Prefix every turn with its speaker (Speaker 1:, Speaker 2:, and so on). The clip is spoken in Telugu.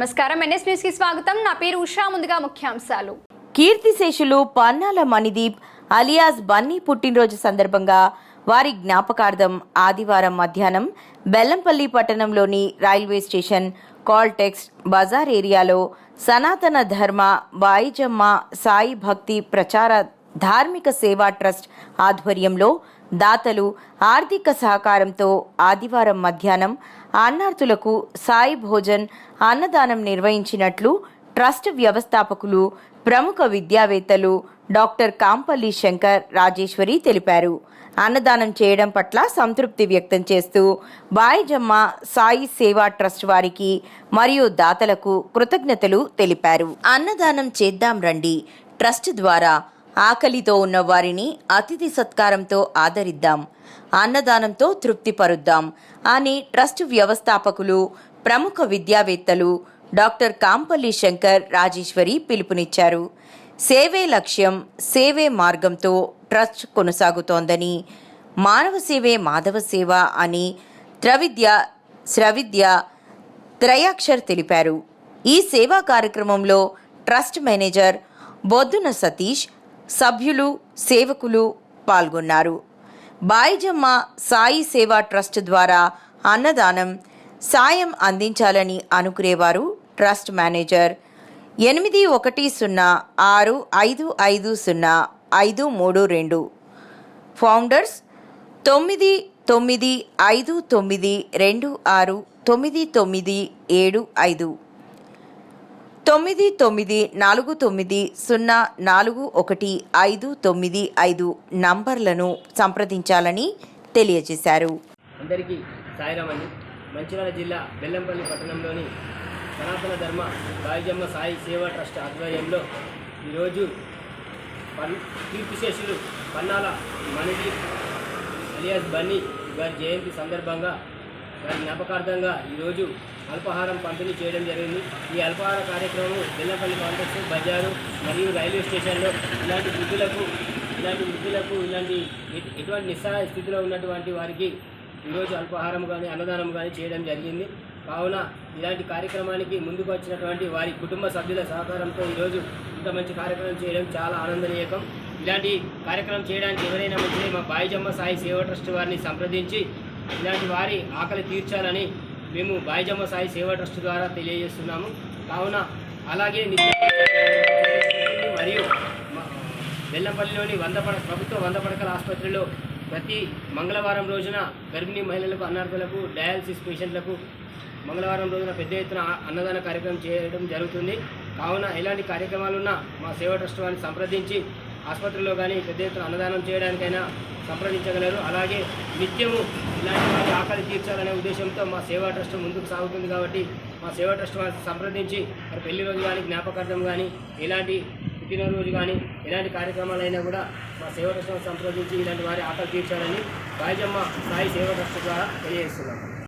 Speaker 1: నమస్కారం. ఎన్ఎస్ న్యూస్కి స్వాగతం. నా పేరు ఉషా. ముందుగా ముఖ్యాంశాలు.
Speaker 2: కీర్తిశేషులు పన్నాల మణిదీప్ అలియాస్ బన్నీ పుట్టినరోజు సందర్భంగా వారి జ్ఞాపకార్థం ఆదివారం మధ్యాహ్నం బెల్లంపల్లి పట్టణంలోని రైల్వే స్టేషన్ కాల్టెక్స్ బజార్ ఏరియాలో సనాతన ధర్మ బాయిజమ్మ సాయి భక్తి ప్రచార ధార్మిక సేవా ట్రస్ట్ ఆధ్వర్యంలో దాతలు ఆర్థిక సహకారంతో ఆదివారం మధ్యాహ్నం అన్నార్థులకు సాయి భోజన్ అన్నదానం నిర్వహించినట్లు ట్రస్ట్ వ్యవస్థాపకులు ప్రముఖ విద్యావేత్తలు డాక్టర్ కాంపల్లి శంకర్ రాజేశ్వరి తెలిపారు. అన్నదానం చేయడం పట్ల సంతృప్తి వ్యక్తం చేస్తూ బాయిజమ్మ సాయి సేవా ట్రస్ట్ వారికి మరియు దాతలకు కృతజ్ఞతలు తెలిపారు. అన్నదానం చేద్దాం రండి. ట్రస్ట్ ద్వారా ఆకలితో ఉన్న వారిని అతిథి సత్కారంతో ఆదరిద్దాం అన్నదానంతో తృప్తిపరుద్దాం అని ట్రస్ట్ వ్యవస్థాపకులు ప్రముఖ విద్యావేత్తలు డాక్టర్ కాంపల్లి శంకర్ రాజేశ్వరి పిలుపునిచ్చారు. సేవే లక్ష్యం సేవే మార్గంతో ట్రస్ట్ కొనసాగుతోందని మానవ సేవే మాధవ సేవ అని త్రవిద్య శ్రవిద్య త్రయాక్షర్ తెలిపారు. ఈ సేవా కార్యక్రమంలో ట్రస్ట్ మేనేజర్ బొద్దున సతీష్ సభ్యులు సేవకులు పాల్గొన్నారు. బాయిజమ్మ సాయి సేవా ట్రస్ట్ ద్వారా అన్నదానం సాయం అందించాలని అనుకునేవారు ట్రస్ట్ మేనేజర్. ఎనిమిది ఒకటి సున్నా ఆరు ఐదు ఐదు సున్నా ఐదు మూడు రెండు. ఫౌండర్స్ తొమ్మిది తొమ్మిది ఐదు తొమ్మిది రెండు ఆరు తొమ్మిది తొమ్మిది ఏడు ఐదు. తొమ్మిది తొమ్మిది నాలుగు తొమ్మిది సున్నా నాలుగు ఒకటి ఐదు తొమ్మిది ఐదు నంబర్లను సంప్రదించాలని తెలియజేశారు.
Speaker 3: అందరికీ సాయిరామని. మంచిర్యాల జిల్లా బెల్లంపల్లి పట్టణంలోని సనాతన ధర్మ రాయజమ్మ సాయి సేవా ట్రస్ట్ ఆధ్వర్యంలో ఈరోజు పన్ కీర్తిశేషులు పన్నాల మణిది అలియాస్ బన్నీ గారి జయంతి సందర్భంగా జ్ఞాపకార్థంగా ఈరోజు అల్పాహారం పంపిణీ చేయడం జరిగింది. ఈ అల్పాహార కార్యక్రమం బెల్లంపల్లి కాంప్లెక్స్ బజారు మరియు రైల్వే స్టేషన్లో ఇలాంటి వృద్ధులకు ఇలాంటి వృద్ధులకు ఇలాంటి ఎటువంటి నిస్సహాయ స్థితిలో ఉన్నటువంటి వారికి ఈరోజు అల్పాహారం కానీ అన్నదానం కానీ చేయడం జరిగింది. కావున ఇలాంటి కార్యక్రమానికి ముందుకు వచ్చినటువంటి వారి కుటుంబ సభ్యుల సహకారంతో ఈరోజు ఇంత మంచి కార్యక్రమం చేయడం చాలా ఆనందనీయకం. ఇలాంటి కార్యక్రమం చేయడానికి ఎవరైనా మంచిది మా బాయిజమ్మ సాయి సేవా ట్రస్ట్ వారిని సంప్రదించి ఇలాంటి వారి ఆకలి తీర్చాలని మేము బాయిజమ్మ సాయి సేవా ట్రస్ట్ ద్వారా తెలియజేస్తున్నాము. కావున అలాగే మరియు మా- బెల్లంపల్లిలోని వంద ప్రభుత్వ వంద పడకల ఆసుపత్రిలో ప్రతి మంగళవారం రోజున గర్భిణీ మహిళలకు అన్నార్థులకు డయాలసిస్ పేషెంట్లకు మంగళవారం రోజున పెద్ద ఎత్తున అన్నదాన కార్యక్రమం చేయడం జరుగుతుంది. కావున ఎలాంటి కార్యక్రమాలున్నా మా సేవా ట్రస్ట్ వారిని సంప్రదించి ఆసుపత్రిలో కానీ పెద్ద ఎత్తున అన్నదానం చేయడానికైనా సంప్రదించగలరు. అలాగే నిత్యము ఇలాంటి వారి ఆకలి తీర్చాలనే ఉద్దేశంతో మా సేవా ట్రస్ట్ ముందుకు సాగుతుంది కాబట్టి మా సేవా ట్రస్ట్ వారిని సంప్రదించి మరి పెళ్ళి రోజు కానీ జ్ఞాపకార్థం కానీ ఎలాంటి పుట్టినరోజు కానీ ఎలాంటి కార్యక్రమాలైనా కూడా మా సేవా ట్రస్ట్ సంప్రదించి ఇలాంటి వారి ఆకలి తీర్చాలని రాజమ్మ సాయి సేవా ట్రస్ట్ ద్వారా తెలియజేస్తున్నాము